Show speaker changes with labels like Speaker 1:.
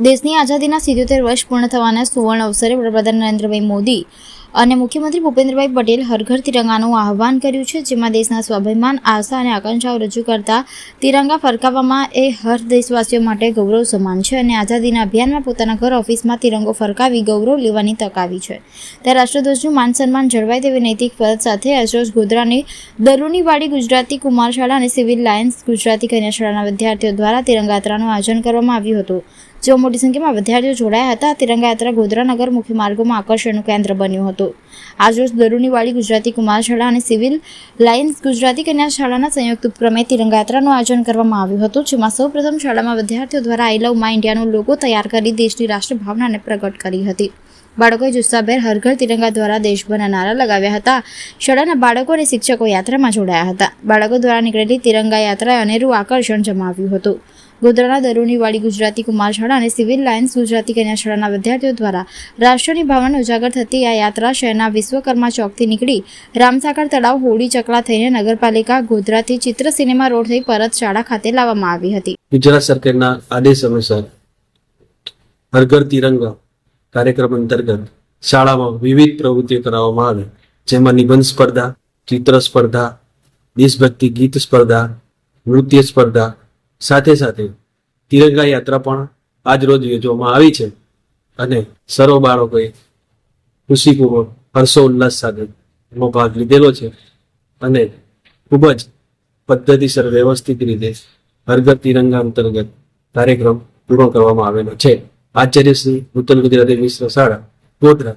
Speaker 1: દેશની આઝાદીના સિત્યોતેર વર્ષ પૂર્ણ થવાના સુવર્ણ અવસરે વડાપ્રધાન નરેન્દ્રભાઈ મોદી અને મુખ્યમંત્રી ભૂપેન્દ્રભાઈ પટેલ હરઘર તિરંગાનું આહ્વાન કર્યું છે, જેમાં દેશના સ્વાભિમાન, આશા અને આકાંક્ષાઓ રજૂ કરતા તિરંગા ફરકાવવામાં એ હર દેશવાસીઓ માટે ગૌરવ સમાન છે અને આઝાદીના અભિયાનમાં પોતાના ઘર ઓફિસમાં તિરંગો ફરકાવી ગૌરવ લેવાની તક આવી છે. ત્યારે રાષ્ટ્રધ્વજનું માન સન્માન જળવાય તેવી નૈતિક ફરજ સાથે અશોષ ગોધરાની દરુની વાડી ગુજરાતી કુમાર શાળા અને સિવિલ લાયન્સ ગુજરાતી કન્યા શાળાના વિદ્યાર્થીઓ દ્વારા તિરંગા યાત્રાનું આયોજન કરવામાં આવ્યું હતું. જેઓ મોટી સંખ્યામાં વિદ્યાર્થીઓ જોડાયા હતા. તિરંગા યાત્રા ગોધરાનગર મુખ્ય માર્ગોમાં આકર્ષણનું કેન્દ્ર બન્યું હતું. આજરોજ દરુની વાડી ગુજરાતી કુમાર શાળા અને સિવિલ લાઇન્સ ગુજરાતી કન્યા શાળાના સંયુક્ત ઉપક્રમે તિરંગા યાત્રાનું આયોજન કરવામાં આવ્યું હતું, જેમાં સૌપ્રથમ શાળામાં વિદ્યાર્થીઓ દ્વારા આઈ લવ મા ઇન્ડિયાનો લોગો તૈયાર કરી દેશની રાષ્ટ્રભાવનાને પ્રગટ કરી હતી. બાળકોએ જુસ્સાભેર હરઘર તિરંગા દ્વારા દેશભરના નારા લગાવ્યા હતા. શાળાના બાળકો અને શિક્ષકો યાત્રામાં જોડાયા હતા. બાળકો દ્વારા નીકળેલી તિરંગા યાત્રાએ અનેરું આકર્ષણ જમાવ્યું હતું. ગોધરાના દરોનીવાડી ગુજરાતી કુમાર શાળા અને સિવિલ લાયન્સ ગુજરાતી કન્યા શાળાના વિદ્યાર્થીઓ દ્વારા રાષ્ટ્રની ભાવનાને ઉજાગર થતી આ યાત્રા શહેરના વિશ્વકર્મા ચોકથી નીકળી રામસાગર તળાવ હોળી ચકલા થઈને નગરપાલિકા ગોધરાથી ચિત્ર સિનેમા રોડ થઈ પરત શાળા ખાતે લાવવામાં આવી હતી.
Speaker 2: ગુજરાત સરકારના આદેશ અનુસાર હર ઘર તિરંગા કાર્યક્રમ અંતર્ગત શાળામાં વિવિધ પ્રવૃત્તિઓ કરાવવામાં આવે, જેમાં નિબંધ સ્પર્ધા, ચિત્ર સ્પર્ધા, દેશભક્તિ ગીત સ્પર્ધા, નૃત્ય સ્પર્ધા સાથે સાથે તિરંગા યાત્રા પણ આજ રોજ યોજવામાં આવી છે અને સર્વ બાળકોએ ખુશીપૂર્વક હર્ષોલ્લાસ સાથે એમાં ભાગ લીધેલો છે અને ખૂબ જ પદ્ધતિસર વ્યવસ્થિત રીતે હરગત તિરંગા અંતર્ગત કાર્યક્રમ પૂર્ણ કરવામાં આવેલો છે. આચાર્ય શ્રી નૂતન ગુજરાતી મિશ્ર શાળા ગોધરા.